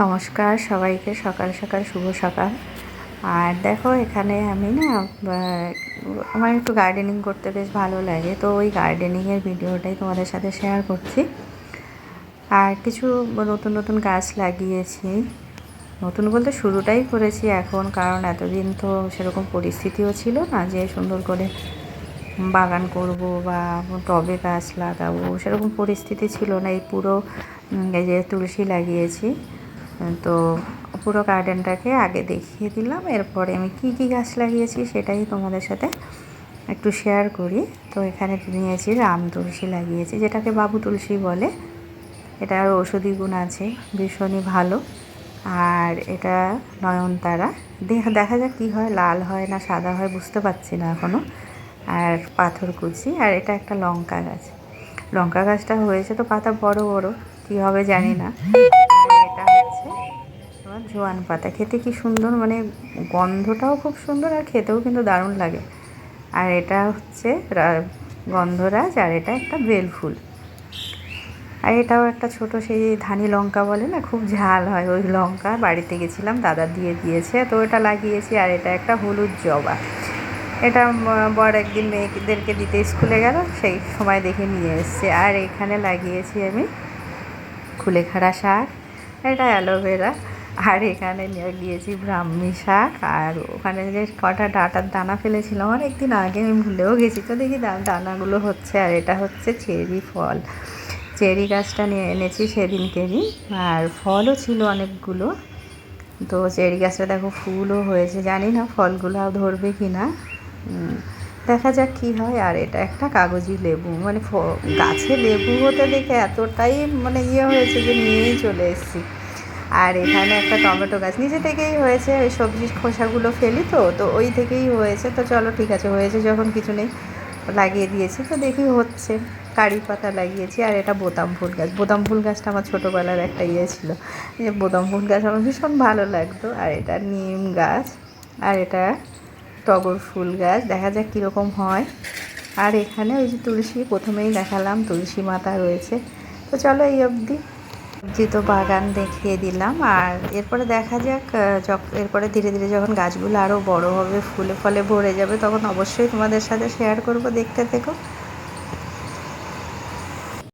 নমস্কার, সবাইকে সকাল সকাল শুভ সকাল। আর দেখো, এখানে আমি না আমার একটু গার্ডেনিং করতে বেশ ভালো লাগে, তো ওই গার্ডেনিংয়ের ভিডিওটাই তোমাদের সাথে শেয়ার করছি। আর কিছু নতুন নতুন গাছ লাগিয়েছি। নতুন বলতে শুরুটাই করেছি এখন, কারণ এতদিন তো সেরকম পরিস্থিতিও ছিল না যে সুন্দর করে বাগান করব বা টবে গাছ লাগাবো, সেরকম পরিস্থিতি ছিল না। এই পুরো এই যে তুলসী লাগিয়েছি। তো পুরো গার্ডেনটাকে আগে দেখিয়ে দিলাম। এরপরে আমি কি কি গাছ লাগিয়েছি সেটাই তোমাদের সাথে একটু শেয়ার করি। তো এখানে নিয়েছি? রাম তুলসী লাগিয়েছি, যেটাকে বাবু তুলসী বলে। এটার ঔষধি গুণ আছে, ভীষণই ভালো। আর এটা নয়নতারা। দেখা দেখা যাক কী হয়, লাল হয় না সাদা হয়, বুঝতে পারছি না এখনও আর পাথর কুচি, আর এটা একটা লঙ্কা গাছ। লঙ্কা গাছটা হয়েছে তো পাতা বড় বড়, কী হবে জানি না। জোয়ান পাতা। খেতে কি সুন্দর মানে গন্ধটাও খুব সুন্দর আর খেতেও কিন্তু দারুণ লাগে। আর এটা হচ্ছে গন্ধরাজ আর এটা একটা বেল ফুল আর এটাও একটা ছোট সেই ধানি লঙ্কা বলে না, খুব ঝাল হয় ওই লঙ্কা। বাড়িতে গেছিলাম, দাদা দিয়ে দিয়েছে, তো ওটা লাগিয়েছি আর এটা একটা হলুদ জবা। এটা বর একদিন মেয়েদেরকে দিতে স্কুলে গেল, সেই সময় দেখে নিয়ে এসছে। আর এখানে লাগিয়েছি আমি কুলেখাড়া শাক, এটা অ্যালোভেরা। আর এখানে নিয়ে গিয়েছি ব্রাহ্মী শাক। আর ওখানে যে কটা ডাটার দানা ফেলেছিলাম অনেক দিন আগে আমি ভুলেও গেছি। তো দেখি দানাগুলো হচ্ছে, আর এটা হচ্ছে চেরি ফল। চেরি গাছটা নিয়ে এনেছি সেদিনকেরই আর ফলও ছিল অনেকগুলো। তো চেরি গাছটা দেখো ফুলও হয়েছে। জানি না ফলগুলো ধরবে কি না। দেখা যাক কি হয়। আর এটা একটা কাগজি লেবু। মানে গাছে লেবু হতে দেখে এতটাই মানে ইয়ে হয়েছে যে নিয়েই চলে এসেছি। আর এখানে একটা টমেটো গাছ নিজে থেকেই হয়েছে, ওই সবজির খোসাগুলো ফেলি তো তো ওই থেকেই হয়েছে। তো চলো ঠিক আছে, হয়েছে যখন কিছু নেই, লাগিয়ে দিয়েছি। তো দেখি হচ্ছে, কারি পাতা লাগিয়েছি আর এটা বোতাম ফুল গাছ। বোতাম ফুল গাছটা আমার ছোটোবেলার একটা ইয়ে ছিল। যে বোতাম ফুল গাছ আমার ভীষণ ভালো লাগতো। আর এটা নিম গাছ, আর এটা টগর ফুল গাছ। দেখা যাক কীরকম হয়। আর এখানে ওই যে তুলসী, প্রথমেই দেখালাম, তুলসী মাতা রয়েছে। তো চলো এই অবধি। তো বাগান দেখিয়ে দিলাম। আর এরপরে দেখা যাক এরপরে ধীরে ধীরে যখন গাছগুলো আরও বড় হবে, ফুলে ফলে ভরে যাবে, তখন অবশ্যই তোমাদের সাথে শেয়ার করব। দেখতে থেকো।